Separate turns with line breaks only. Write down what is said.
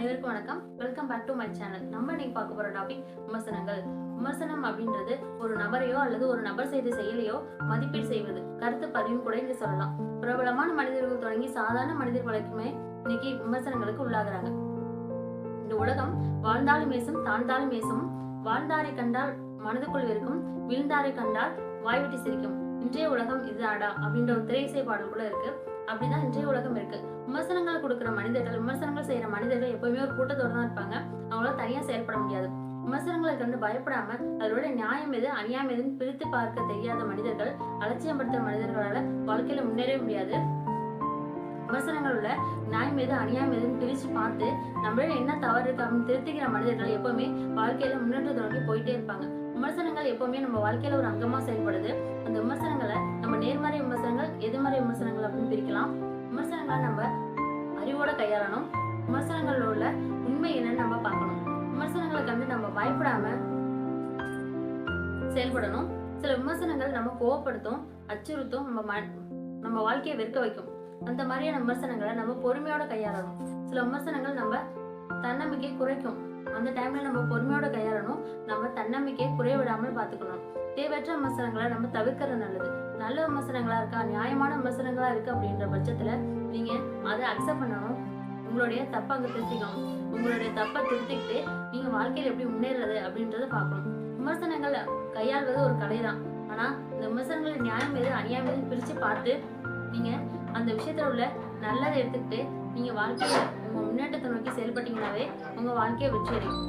அனைவருக்கும் வணக்கம். Welcome back to my channel நம்ம இன்னைக்கு பார்க்க போற டாபிக் விமர்சனங்கள். விமர்சனம் அப்படின்றது ஒரு நபரையோ அல்லது ஒரு நபர் செய்த செயலையோ மதிப்பீடு செய்வது. கருத்து பதிவும் கூட இங்க சொல்லலாம். பிரபலமான மனிதர்கள் தொடங்கி சாதாரண மனிதர் வழக்குமே இன்னைக்கு விமர்சனங்களுக்கு உள்ளாகிறாங்க. இந்த உலகம் வாழ்ந்தாலும் மேசும் தாழ்ந்தாலும் மேசும் வாழ்ந்தாரை கண்டால் மனதுக்குள் வெறுக்கும் விழுந்தாரை கண்டால் வாய்விட்டு சிரிக்கும். இன்றைய உலகம் இதுதாடா அப்படின்ற ஒரு திரையிசை பாடல் கூட இருக்கு. அப்படிதான் இன்றைய உலகம் இருக்கு. விமர்சனங்கள் கொடுக்குற மனிதர்கள் விமர்சனம் செய்கிற மனிதர்கள் எப்பவுமே ஒரு கூட்டத்தோடு தான் இருப்பாங்க. அவங்களால தனியாக செயல்பட முடியாது. விமர்சனங்களை கண்டு பயப்படாம அதோட நியாயம் எது அநியாயம் எதுன்னு பிரித்து பார்க்க தெரியாத மனிதர்கள் அலட்சியப்படுத்துற மனிதர்களால வாழ்க்கையில முன்னேறவே முடியாது. விமர்சனங்கள் உள்ள நியாயம் எது அநியாயம் எதுன்னு பிரித்து பார்த்து நம்மள என்ன தவறு இருக்கு அப்படின்னு திருத்திக்கிற மனிதர்கள் எப்பவுமே வாழ்க்கையில முன்னேற்றத்தை நோக்கி போயிட்டே இருப்பாங்க. விமர்சனங்கள் எப்பவுமே நம்ம வாழ்க்கையில ஒரு அங்கமா செயல்படுது. அந்த விமர்சனங்களை நம்ம நேர்மறை விமர்சனங்கள் எதிர்மறை விமர்சனங்கள் அப்படின்னு பிரிக்கலாம். விமர்சனங்களை நம்ம அறிவோட கையாளணும். விமர்சனங்கள் உள்ள உண்மை என்னன்னு நம்ம பார்க்கணும். விமர்சனங்களை கண்டு நம்ம பயப்படாம செயல்படணும். சில விமர்சனங்கள் நம்ம கோவப்படுத்தும் அச்சுறுத்தும் நம்ம நம்ம வாழ்க்கையை வெறுக்க வைக்கும். அந்த மாதிரியான விமர்சனங்களை நம்ம பொறுமையோட கையாளணும். சில விமர்சனங்கள் நம்ம தன்னம்பிக்கை குறைக்கும். அந்த டைம்ல நம்ம பொறுமையோட கையாளணும். நம்ம தன்னம்பிக்கையை குறைய விடாமல் பார்த்துக்கணும். தேவையற்ற விமர்சனங்களை நம்ம தவிர்க்கிறது நல்லது. நல்ல விமர்சனங்களா இருக்கா? நியாயமான விமர்சனங்களா இருக்கு அப்படின்ற பட்சத்துல நீங்க அதை அக்செப்ட் பண்ணணும். உங்களுடைய தப்பை அங்கே திருத்திக்கணும். உங்களுடைய தப்பை திருத்திக்கிட்டு நீங்கள் வாழ்க்கையில் எப்படி முன்னேறது அப்படின்றத பார்க்கணும். விமர்சனங்கள் கையாள்வது ஒரு கலை தான் ஆனால் இந்த விமர்சனங்களை நியாயம் எது அநியாயம் எதுன்னு பிரித்து பார்த்து நீங்கள் அந்த விஷயத்தில் உள்ள நல்லதை எடுத்துக்கிட்டு நீங்கள் வாழ்க்கையில் உங்கள் முன்னேற்றத்தை நோக்கி செயல்பட்டீங்கன்னாவே உங்கள் வாழ்க்கையை வெற்றி அடையும்